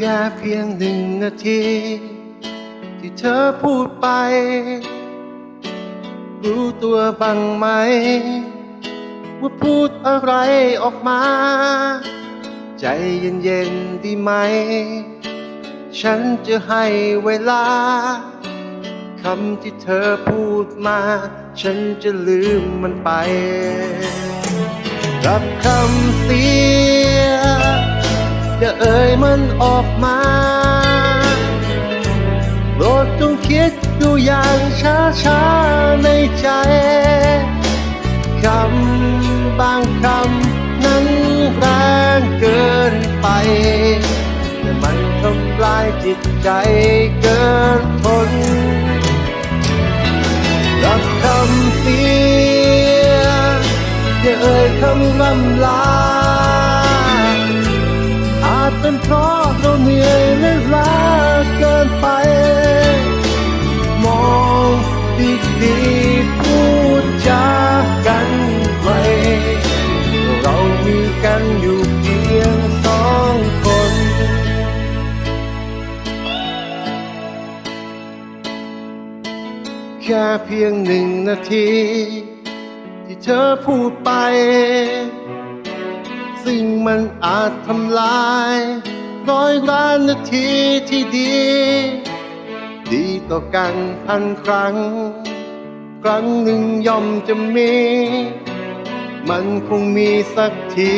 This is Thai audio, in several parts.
แค่เพียงหนึ่งนาที ที่เธอพูดไป รู้ตัวบ้างไหม ว่าพูดอะไรออกมา ใจเย็นๆดีไหม ฉันจะให้เวลาคำที่เธอพูดมา ฉันจะลืมมันไป รับคำเสีย อย่าเอ่ยมันออกมาโปรดจงคิดดูอย่างช้าๆในใจคำบางคำนั้นแรงเกินไป แต่มันทำลายจิตใจเกินทนรับคำเสียอย่าเอ่ยคำร่ำลา เป็นเพราะเราเหนื่อยและล้าเกินไป มองดีดีพูดจากันไว้เรามีกันอยู่เพียงสองคนแค่เพียงหนึ่งนาที ที่เธอพูดไป มันอาจทำลายร้อยล้านนาทีที่ดี ดีต่อกันพันครั้ง ครั้งหนึ่งย่อมจะมี มันคงมีสักที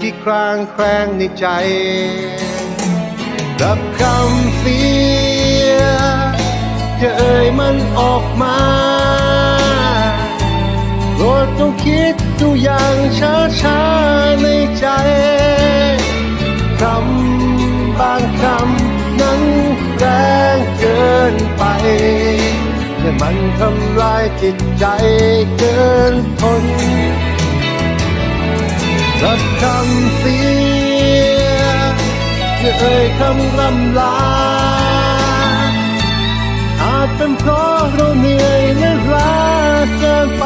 ที่ครางแคลงในใจรับคำเสียอย่าเอ่ยมันออกมาโปรดจงคิดดูอย่างช้าๆในใจำบางคำนั้นแรงเกินไปและมันทำลายจิตใจเกินทนรับคำเสียอย่าเอ่ยคำร่ำลา อาจเป็นเพราะเราเหนื่อยและล้าเกินไป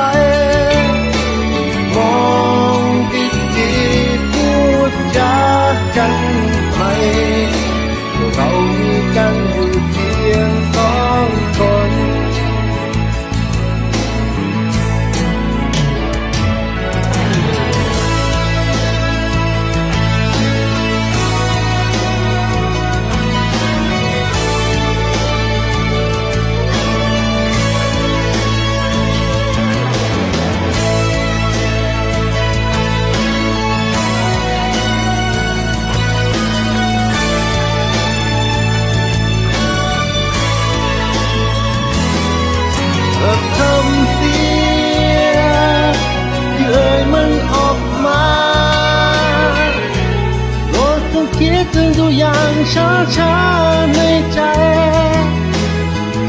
ตัวอย่างช้าๆในใจ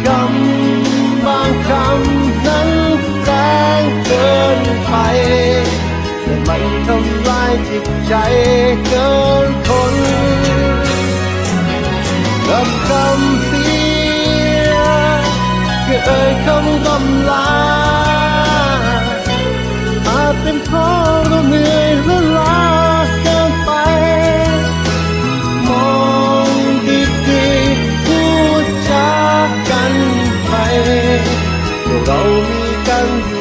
คำบางคำนั้นแรงเกินไปแต่มันทำลายจิตใจเกินทนรับคำเสียอย่าเอ่ยคำ you.